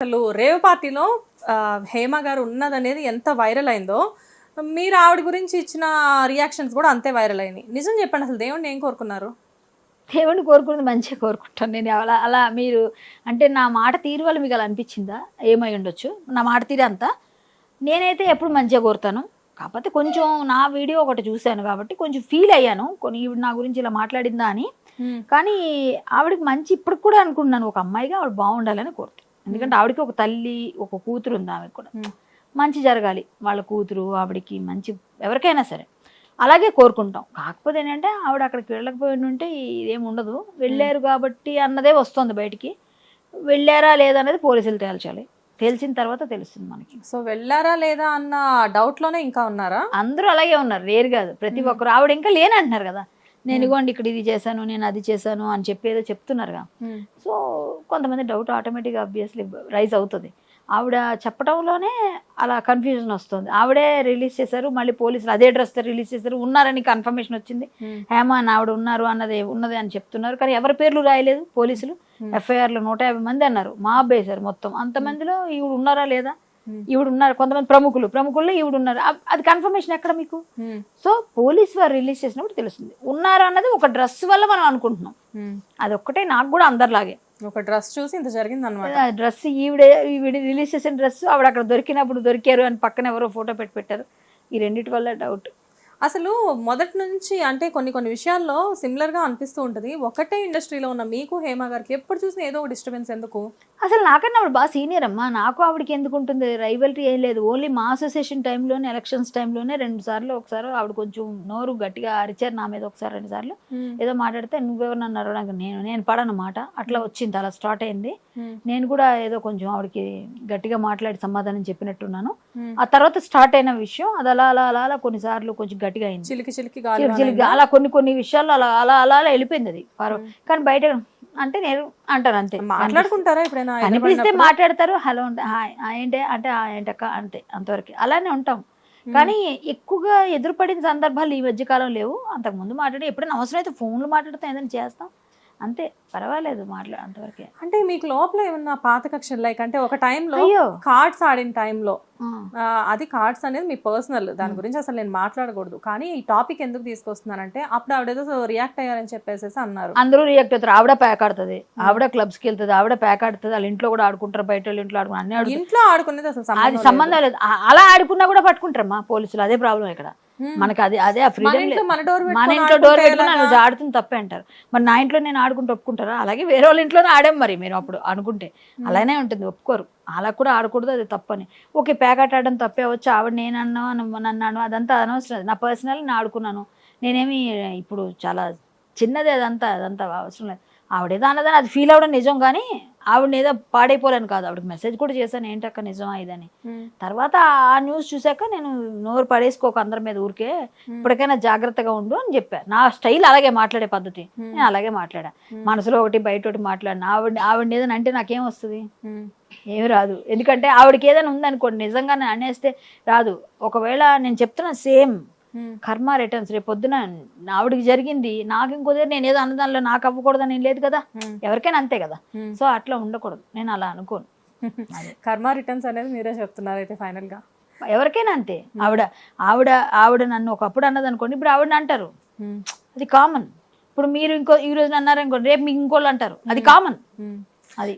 అసలు రేవ్ పార్టీలో హేమ గారు ఉన్నదనేది ఎంత వైరల్ అయిందో మీరు ఆవిడ గురించి ఇచ్చిన రియాక్షన్స్ కూడా అంతే వైరల్ అయినాయి. నిజం చెప్పండి అసలు దేవుణ్ణి ఏం కోరుకున్నారు? దేవుని కోరుకున్నది మంచిగా కోరుకుంటాను నేను. అలా అలా మీరు అంటే నా మాట తీరు వల్ల మీకు అలా అనిపించిందా? ఏమై ఉండొచ్చు? నా మాట తీరు అంతా? నేనైతే ఎప్పుడు మంచిగా కోరుతాను. కాకపోతే కొంచెం నా వీడియో ఒకటి చూశాను కాబట్టి కొంచెం ఫీల్ అయ్యాను. కొన్ని ఈవిడ నా గురించి ఇలా మాట్లాడిందా అని. కానీ ఆవిడకి మంచి ఇప్పటికి కూడా అనుకుంటున్నాను ఒక అమ్మాయిగా ఆవిడ బాగుండాలని కోరుతాను ఎందుకంటే ఆవిడకి ఒక తల్లి ఒక కూతురు ఉంది ఆమెకు కూడా. మంచి జరగాలి. వాళ్ళ కూతురు ఆవిడకి మంచి ఎవరికైనా సరే. అలాగే కోరుకుంటాం. కాకపోతే ఏంటంటే ఆవిడ అక్కడికి వెళ్ళకపోయి ఉంటే ఇదేం ఉండదు. వెళ్ళారు కాబట్టి అన్నదే వస్తుంది బయటికి. వెళ్ళారా లేదా అనేది పోలీసులు తేల్చాలి. తేల్చిన తర్వాత తెలుస్తుంది మనకి. సో వెళ్ళారా లేదా అన్న డౌట్లోనే ఇంకా ఉన్నారా? అందరూ అలాగే ఉన్నారు. రేరు కాదు. ప్రతి. ఒక్కరు. ఆవిడ ఇంకా లేని అంటున్నారు కదా. నేను ఇగోండి ఇక్కడ ఇది చేశాను నేను అది చేశాను అని చెప్పి ఏదో చెప్తున్నారుగా. సో కొంతమంది డౌట్ ఆటోమేటిక్గా అబ్వియస్లీ రైజ్ అవుతుంది. ఆవిడ చెప్పడంలోనే అలా కన్ఫ్యూజన్ వస్తుంది. ఆవిడే రిలీజ్ చేశారు మళ్ళీ పోలీసులు అదే డ్రెస్తో రిలీజ్ చేశారు ఉన్నారని కన్ఫర్మేషన్ వచ్చింది. హేమ అని ఆవిడ ఉన్నారు అన్నది ఉన్నది అని చెప్తున్నారు. కానీ ఎవరి పేర్లు రాయలేదు పోలీసులు. ఎఫ్ఐఆర్లో నూట యాభై మంది అన్నారు. మా అబ్బాయి మొత్తం. అంతమందిలో ఈవిడ ఉన్నారా లేదా? ఈవిడ ఉన్నారు కొంతమంది ప్రముఖులు. ప్రముఖుల్లో ఈవిడ ఉన్నారు అది కన్ఫర్మేషన్ ఎక్కడ మీకు? సో పోలీస్ వారు రిలీజ్ చేసినప్పుడు తెలుస్తుంది. ఉన్నారు అన్నది ఒక డ్రెస్ వల్ల మనం అనుకుంటున్నాం. అది ఒక్కటే నాకు కూడా అందరిలాగే. ఒక డ్రెస్ చూసి ఇంత జరిగింది అనమాట ఆ డ్రెస్ ఈవిడే ఈవిడ రిలీజ్ చేసిన డ్రెస్ ఆవిడ అక్కడ దొరికినప్పుడు దొరికారు అని పక్కన ఎవరో ఫోటో పెట్టి పెట్టారు. ఈ రెండిటి వల్ల డౌట్ అసలు మొదటి నుంచి అంటే కొన్ని కొన్ని విషయాల్లో సిమిలర్గా అనిపిస్తూ ఉంటది. ఒకటే ఇండస్ట్రీలో ఉన్న మీకు హేమ గారికి ఎప్పుడు చూసినా ఏదో ఒక డిస్టర్బెన్స్ ఎందుకు? అసలు నాకన్నా ఆవిడ బాగా సీనియర్ అమ్మా. నాకు ఆవిడకి ఎందుకు ఉంటుంది? రైవల్టీ ఏం లేదు. ఓన్లీ మా అసోసియేషన్ టైంలోనే ఎలక్షన్స్ టైంలోనే రెండు సార్లు ఒకసారి ఆవిడ కొంచెం నోరు గట్టిగా అరిచారు నా మీద ఒకసారి రెండు సార్లు. ఏదో మాట్లాడితే నువ్వెవరన్నా అడగడానికి నేను నేను పడనమాట. అట్లా వచ్చింది. అలా స్టార్ట్ అయింది. నేను కూడా ఏదో కొంచెం ఆవిడకి గట్టిగా మాట్లాడి సమాధానం చెప్పినట్టున్నాను. ఆ తర్వాత స్టార్ట్ అయిన విషయం. అది అలా అలా అలా అలా కొన్నిసార్లు కొంచెం గట్టిగా అయింది. చిలికి చిలికి చిలికి చిలికి అలా కొన్ని కొన్ని విషయాల్లో అలా అలా అలా అలా వెళ్ళిపోయింది అది. కానీ బయట అంటే నేను అంటాను అంతే. మాట్లాడుకుంటారా ఎప్పుడైనా? ఎదురుపడినప్పుడు? మాట్లాడతారు హలో అంటే హాయ్ ఏంటే అంటే ఆ ఏంటక్క అంతే అంతవరకు. అలానే ఉంటాం. కానీ ఎక్కువగా ఎదురుపడిన సందర్భాలు ఈ మధ్య కాలం లేవు. అంతకుముందు మాట్లాడి ఎప్పుడైనా అవసరం అయితే ఫోన్లు మాట్లాడితే ఏదైనా చేస్తాం. అంతే పర్వాలేదు మాట్లా అంతవరకే. అంటే మీకు లోపల ఏమన్నా పాత కక్షలు లైక్ అంటే ఒక టైంలో కార్డ్స్ ఆడిన టైంలో. అది కార్డ్స్ అనేది మీ పర్సనల్ దాని గురించి అసలు నేను మాట్లాడకూడదు. కానీ ఈ టాపిక్ ఎందుకు తీసుకొస్తున్నానంటే అప్పుడు ఆవిడేదో రియాక్ట్ అయ్యారని చెప్పేసి అన్నారు. అందరూ రియాక్ట్ అవుతారు. ఆవిడ ప్యాక్ ఆడుతుంది. ఆవిడ క్లబ్స్కి వెళ్తుంది. ఆవిడ ప్యాక్ ఆడుతుంది. వాళ్ళ ఇంట్లో కూడా ఆడుకుంటారు. బయట వాళ్ళ ఇంట్లో ఆడుకుంటారు. అన్ని ఇంట్లో ఆడుకునేది అసలు అది సంబంధం లేదు. అలా ఆడుకున్నా కూడా పట్టుకుంటారమ్మా పోలీసులు. అదే ప్రాబ్లం ఇక్కడ. మనకి అది అదే ఆ మన ఫ్రీడమ్ ఇంట్లో మన ఇంట్లో డోర్ పెట్టుకుని ఆడుతుంది తప్పే అంటారు. మరి నా ఇంట్లో నేను ఆడుకుంటూ ఒప్పుకుంటారా? అలాగే వేరే వాళ్ళ ఇంట్లోనే ఆడాం మరి మీరు అప్పుడు అనుకుంటే. అలానే ఉంటుంది ఒప్పుకోరు. అలా కూడా ఆడకూడదు అది తప్పని. ఓకే ప్యాకెట్ ఆడడం తప్పే వచ్చి ఆవిడ నేను అన్నా నన్ను అన్నాను అదంతా అనవసరం. నా పర్సనల్ నేను ఆడుకున్నాను. నేనేమి ఇప్పుడు చాలా చిన్నది అదంతా అదంతా అవసరం లేదు. ఆవిడేదో అన్నదని అది ఫీల్ అవ్వడం నిజం కానీ ఆవిడని ఏదో పాడైపోలేను కాదు. ఆవిడకి మెసేజ్ కూడా చేశాను ఏంటక్క నిజమా ఇదని? తర్వాత ఆ న్యూస్ చూశాక నేను నోరు పడేసుకోక అందరి మీద ఊరికే. ఇప్పటికైనా జాగ్రత్తగా ఉండు అని చెప్పా. నా స్టైల్ అలాగే మాట్లాడే పద్ధతి. నేను అలాగే మాట్లాడా. మనసులో ఒకటి బయట ఒకటి మాట్లాడిన. ఆవిడ ఆవిడ ఏదైనా అంటే నాకేం వస్తుంది? ఏమి రాదు. ఎందుకంటే ఆవిడకి ఏదైనా ఉందనుకోండి నిజంగా నేను అనేస్తే రాదు. ఒకవేళ నేను చెప్తున్నా సేమ్. కర్మ రిటర్న్స్ రేపు పొద్దున ఆవిడకి జరిగింది నాకు ఇంకో దగ్గర నేను ఏదో అన్నదానిలో నాకు అవ్వకూడదని ఏం లేదు కదా. ఎవరికైనా అంతే కదా. సో అట్లా ఉండకూడదు. నేను అలా అనుకోను. కర్మ రిటర్న్స్ అనేది మీరే చెప్తున్నారు అయితే ఫైనల్గా. ఎవరికైనా అంతే. ఆవిడ ఆవిడ ఆవిడ నన్ను ఒకప్పుడు అన్నది అనుకోండి ఇప్పుడు ఆవిడ అంటారు. అది కామన్ ఇప్పుడు మీరు ఇంకో ఈ రోజు అన్నారు అనుకోండి రేపు మీకు ఇంకోళ్ళు అంటారు. అది కామన్ అది.